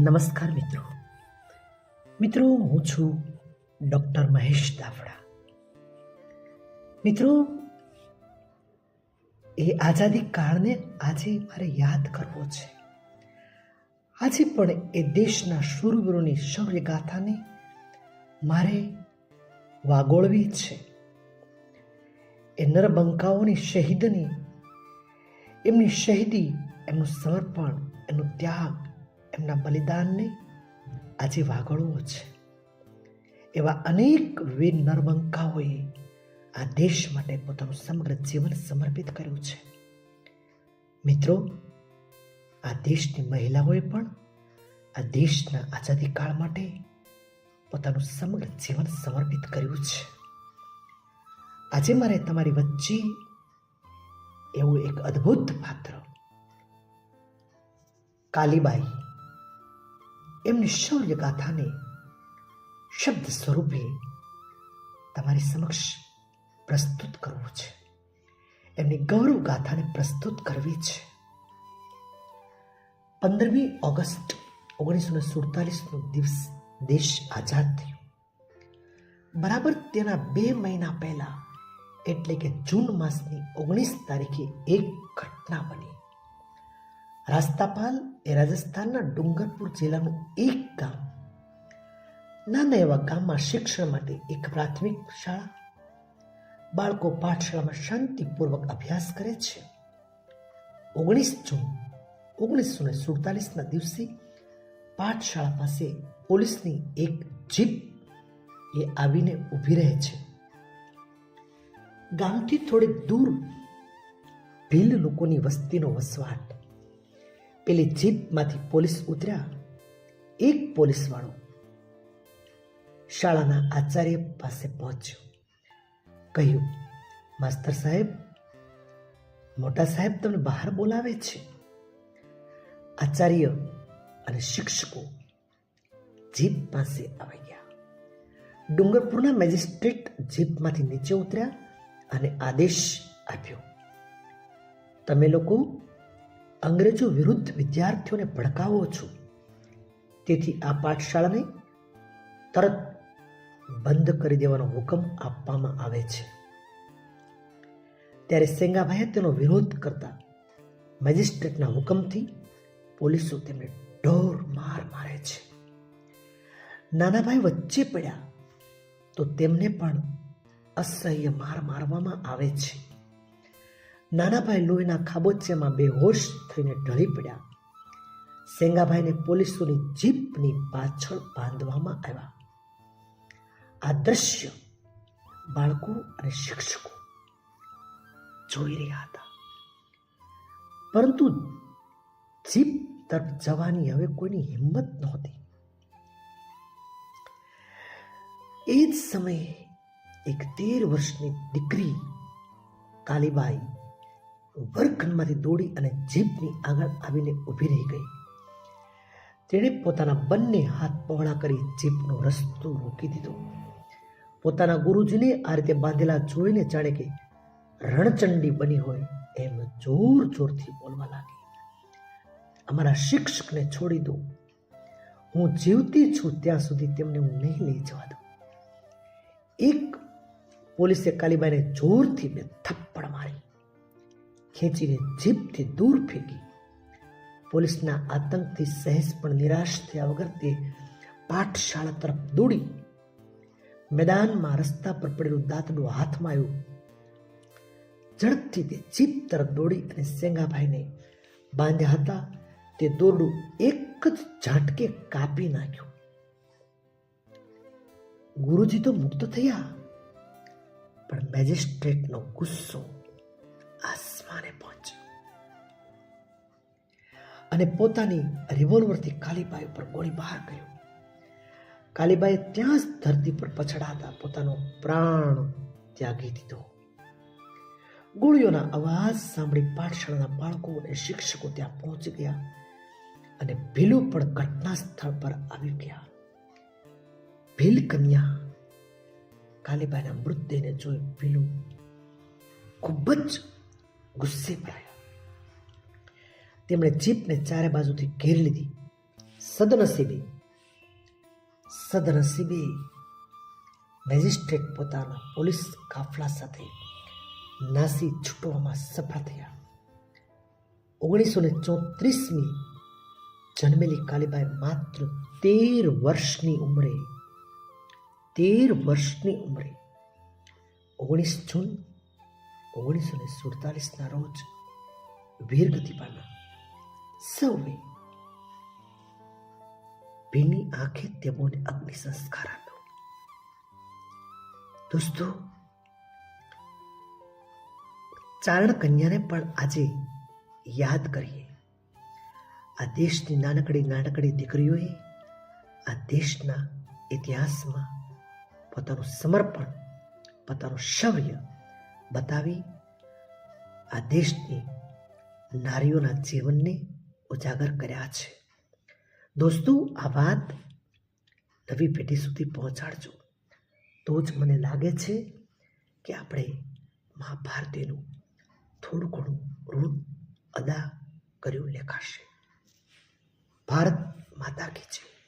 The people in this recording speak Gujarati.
મિત્રો. મિત્રો, હું છું ડૉક્ટર મહેશ દાફડા. મિત્રો, એ આઝાદી કાળને આજે મારે યાદ કરવો છે. આજે પણ એ દેશના શૂરવીરોની શૌર્યગાથાને મારે વાગોળવી છે. એ નરબંકાઓની શહીદની, એમની શહીદી, એમનું સમર્પણ એમનું ત્યાગ એમના બલિદાનને આજે વાગળવો છે. એવા અનેક વીર નર્મંકાઓએ આ દેશ માટે પોતાનું સમગ્ર જીવન સમર્પિત કર્યું છે. મિત્રો, આ દેશની મહિલાઓએ પણ આ દેશના આઝાદી કાળ માટે પોતાનું સમગ્ર જીવન સમર્પિત કર્યું છે. આજે મારે તમારી વચ્ચે એવું એક અદ્ભુત પાત્ર, કાલીબાઈ એમની શૌર્ય ગાથાને શબ્દ સ્વરૂપે તમારી સમક્ષ પ્રસ્તુત કરવું છે. એમની ગૌરવ ગાથાને પ્રસ્તુત કરવી છે. પંદરમી ઓગસ્ટ ઓગણીસો ને સુડતાલીસનો દિવસ દેશ આઝાદ થયો. બરાબર તેના બે મહિના પહેલા એટલે કે જૂન માસની ઓગણીસ તારીખે એક ઘટના બની. રાસ્તાપાલ એ રાજસ્થાનના ડુંગરપુર જિલ્લાનું એક ગામ નાના એવા ગામમાં શિક્ષણ માટે એક પ્રાથમિક શાળા બાળકો પાઠશાળામાં શાંતિપૂર્વક અભ્યાસ કરે છે ઓગણીસ જૂન ઓગણીસો ને સુડતાલીસના દિવસે પાઠશાળા પાસે પોલીસની એક જીપ એ આવીને ઊભી રહે છે ગામથી થોડે દૂર ભીલ લોકોની વસ્તીનો વસવાટ પેલી જીપમાંથી પોલીસ ઉતર્યા. એક પોલીસવાળો શાળાના આચાર્ય પાસે પહોંચ્યો. કહ્યું, માસ્તર સાહેબ, મોટા સાહેબ તમને બહાર બોલાવે છે. આચાર્ય અને શિક્ષકો જીપ પાસે આવી ગયા. ડુંગરપુરના મેજિસ્ટ્રેટ જીપમાંથી નીચે ઉતર્યા અને આદેશ આપ્યો, તમે લોકો અંગ્રેજો વિરુદ્ધ વિદ્યાર્થીઓને ભડકાવો છો. તેથી આ પાઠશાળાને તરત બંધ કરી દેવાનો હુકમ આપવામાં આવે છે. ત્યારે સેંગાભાઈએ તેનો વિરોધ કરતા મેજિસ્ટ્રેટના હુકમથી પોલીસો તેમને ઢોર માર મારે છે. નાનાભાઈ વચ્ચે પડ્યા તો તેમને પણ અસહ્ય માર મારવામાં આવે છે. નાનાભાઈ લોહીના ખાબોચિયામાં બેહોશ થઈને ઢળી પડ્યા. સેંગાભાઈને પોલીસોની જીપની પાછળ બાંધવામાં આવ્યા. આ દ્રશ્ય બાળકો અને શિક્ષકો જોઈ રહ્યા હતા. પરંતુ જીપ તરફ જવાની હવે કોઈની હિંમત નહોતી. એ જ સમયે એક તેર વર્ષની દીકરી કાલીબાઈ વર્ગખંડમાંથી દોડી અને જીપની આગળ આવીને ઊભી રહી ગઈ. તેણે પોતાના બંને હાથ પહોળા કરી જીપનો રસ્તો રોકી દીધો. પોતાના ગુરુજીને આ રીતે બાંધેલા જોઈને જાણે કે રણચંડી બની હોય એમ જોર જોરથી બોલવા લાગી. અમારા શિક્ષકને છોડી દો. હું જીવતી છું ત્યાં સુધી તેમને હું નહીં લઈ જવા દઉં. એક પોલીસે કાલીબાઈને જોરથી બે થપ્પડ મારી. ખેંચીને જીભથી દૂર ફેંકી. પોલીસના આતંકથી સહેજ પણ નિરાશ થયા વગર તે પાઠશાળા તરફ દોડી. મેદાનમાં રસ્તા પર પડેલું દાંતડું હાથમાં આવ્યું. ઝડપથી તે જીપ તરફ દોડી અને સેંગાભાઈને બાંધ્યા હતા. તે દોરડું એક જ ઝાટકે કાપી નાખ્યું. ગુરુજી તો મુક્ત થયા. પણ મેજિસ્ટ્રેટનો ગુસ્સો આસમાને પહોંચ્યો અને પોતાની રિવોલ્વરથી કાલીબાઈ ઉપર ગોળીબાર કર્યો. કાલીબાઈ ત્યાં જ ધરતી પર પછડાતા પોતાનો પ્રાણ ત્યાગી દીધો. ગોળીઓના અવાજ સાંભળી પાઠશાળાના બાળકો અને શિક્ષકો ત્યાં પહોંચી ગયા અને ભીલો પણ ઘટના સ્થળ પર આવી ગયા. ભીલ કન્યા કાલીબાઈના મૃતદેહને જોઈ ભીલુ ખૂબ જ ગુસ્સે ભરાયા તેમણે જીપને ચારે બાજુથી ઘેરી લીધી. સદનસીબે સદનસીબે મેજિસ્ટ્રેટ પોતાના પોલીસ કાફલા સાથે નાસી છૂટવામાં સફળ થયા. ઓગણીસો ને ચોત્રીસમી જન્મેલી કાલીબાઈ માત્ર તેર વર્ષની ઉંમરે, તેર વર્ષની ઉંમરે ઓગણીસ જૂન ઓગણીસો ને સુડતાલીસના રોજ વીરગતિ પામ્યા સૌએ ભીની આંખે તેઓને અગ્નિ સંસ્કાર આપ્યો. દોસ્તો, ચારણ કન્યાને પણ આજે યાદ કરીએ. આ દેશની નાનકડી નાનકડી દીકરીઓએ આ દેશના ઇતિહાસમાં પોતાનું સમર્પણ, પોતાનું શૌર્ય બતાવી આ દેશની, નારીઓના જીવનને ઉજાગર કર્યા છે. દોસ્તો, આ વાત નવી પેઢી સુધી પહોંચાડજો. તો જ મને લાગે છે કે આપણે મહાભારતીનું થોડું ઘણું ઋણ અદા કર્યું લેખાશે. ભારત માતા કી જય.